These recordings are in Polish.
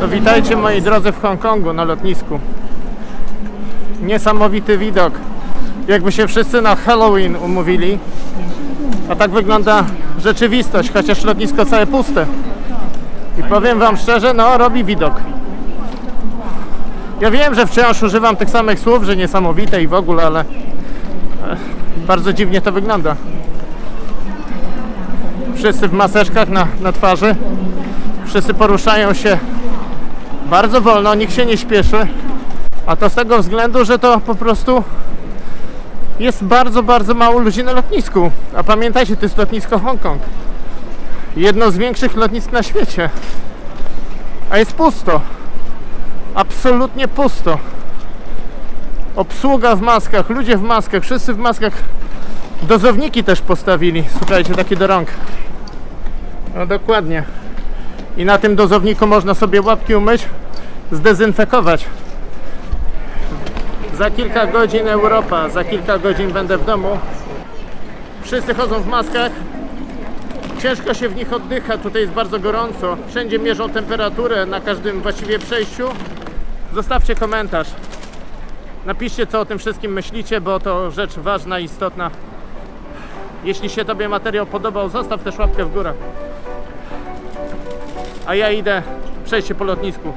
No, witajcie moi drodzy w Hongkongu na lotnisku. Niesamowity widok. Jakby się wszyscy na Halloween umówili. A tak wygląda rzeczywistość, chociaż lotnisko całe puste. I powiem wam szczerze, no robi widok. Ja wiem, że wciąż używam tych samych słów, że niesamowite i w ogóle, ale e, bardzo dziwnie to wygląda. Wszyscy w maseczkach na, na twarzy. Wszyscy poruszają się bardzo wolno, nikt się nie śpieszy. A to z tego względu, że to po prostu jest bardzo, bardzo mało ludzi na lotnisku. A pamiętajcie, to jest lotnisko Hongkong. Jedno z większych lotnisk na świecie. A jest pusto. Absolutnie pusto. Obsługa w maskach, ludzie w maskach, wszyscy w maskach. Dozowniki też postawili, słuchajcie, takie do rąk. No dokładnie. I na tym dozowniku można sobie łapki umyć, zdezynfekować. Za kilka godzin Europa, za kilka godzin będę w domu. Wszyscy chodzą w maskach. Ciężko się w nich oddycha, tutaj jest bardzo gorąco. Wszędzie mierzą temperaturę na każdym właściwie przejściu. Zostawcie komentarz. Napiszcie co o tym wszystkim myślicie, bo to rzecz ważna i istotna. Jeśli się Tobie materiał podobał, zostaw też łapkę w górę. A ja idę przejść po lotnisku.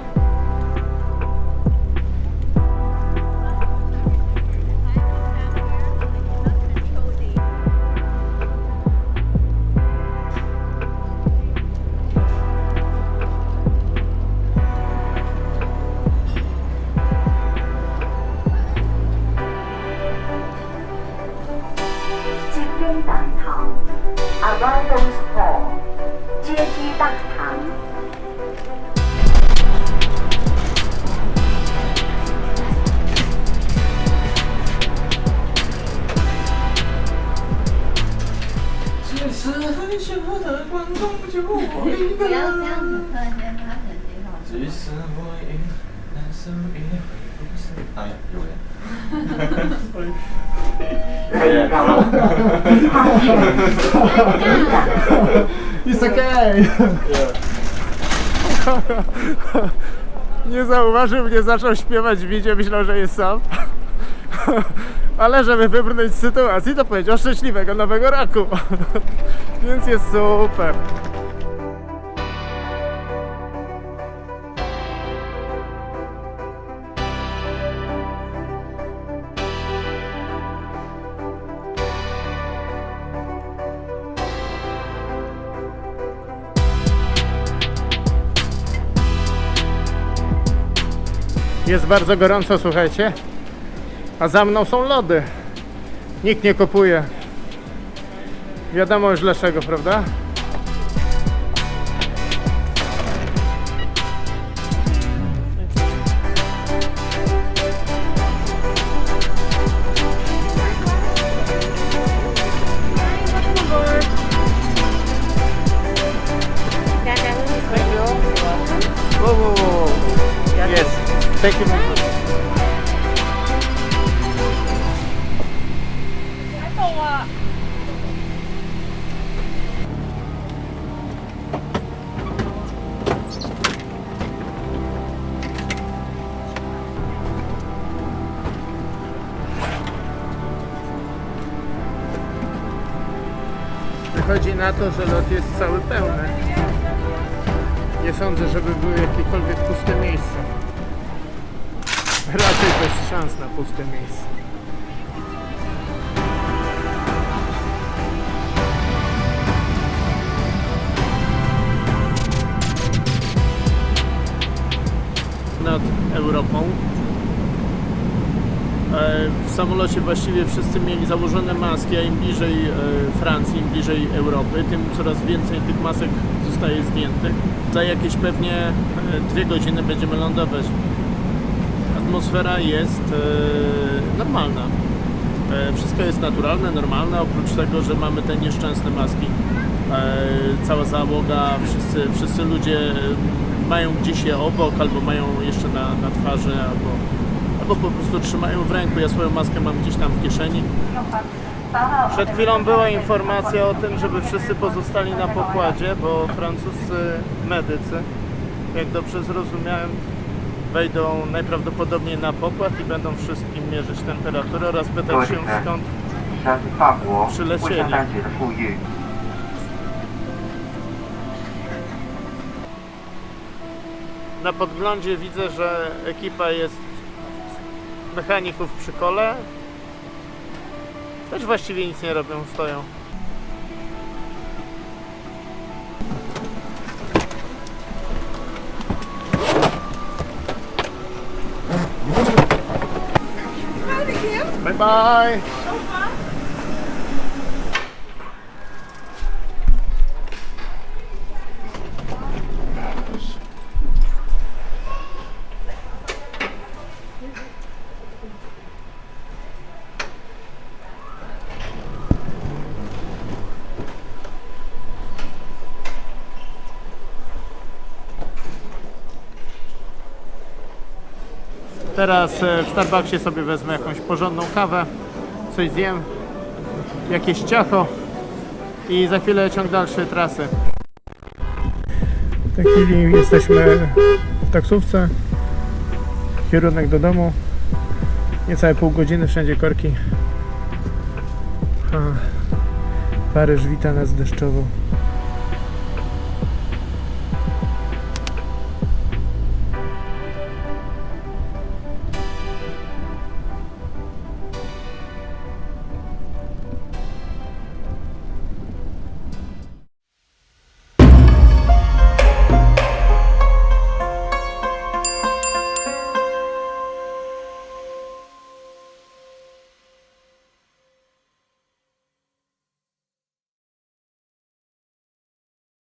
Aj, Julia. It's okay! Nie zauważył mnie, zaczął śpiewać w widzie, myślał, że jest sam. Ale żeby wybrnąć z sytuacji, to powiedział szczęśliwego nowego roku. Więc jest super. Jest bardzo gorąco, słuchajcie. A za mną są lody. Nikt nie kupuje. Wiadomo już dlaczego, prawda? Thank you. much. Wychodzi na to, że lot jest cały pełny. Nie sądzę, żeby były jakiekolwiek puste miejsca. Raczej bez szans na puste miejsce. Nad Europą. E, W samolocie właściwie wszyscy mieli założone maski, a im bliżej e, Francji, im bliżej Europy, tym coraz więcej tych masek zostaje zdjętych. Za jakieś pewnie e, dwie godziny będziemy lądować. Atmosfera jest e, normalna. E, Wszystko jest naturalne, normalne, oprócz tego, że mamy te nieszczęsne maski. E, Cała załoga, wszyscy, wszyscy ludzie mają gdzieś je obok, albo mają jeszcze na, na twarzy, albo, albo po prostu trzymają w ręku. Ja swoją maskę mam gdzieś tam w kieszeni. Przed chwilą była informacja o tym, żeby wszyscy pozostali na pokładzie, bo francuscy medycy, jak dobrze zrozumiałem, wejdą najprawdopodobniej na pokład i będą wszystkim mierzyć temperaturę oraz pytać się skąd przylecieli. Na podglądzie widzę, że ekipa jest mechaników przy kole. Też właściwie nic nie robią, stoją. Bye Teraz e, w Starbucksie sobie wezmę jakąś porządną kawę, coś zjem, jakieś ciacho i za chwilę ciąg dalszy trasy. W tej chwili jesteśmy w taksówce, kierunek do domu, niecałe pół godziny, wszędzie korki. Paryż wita nas deszczowo.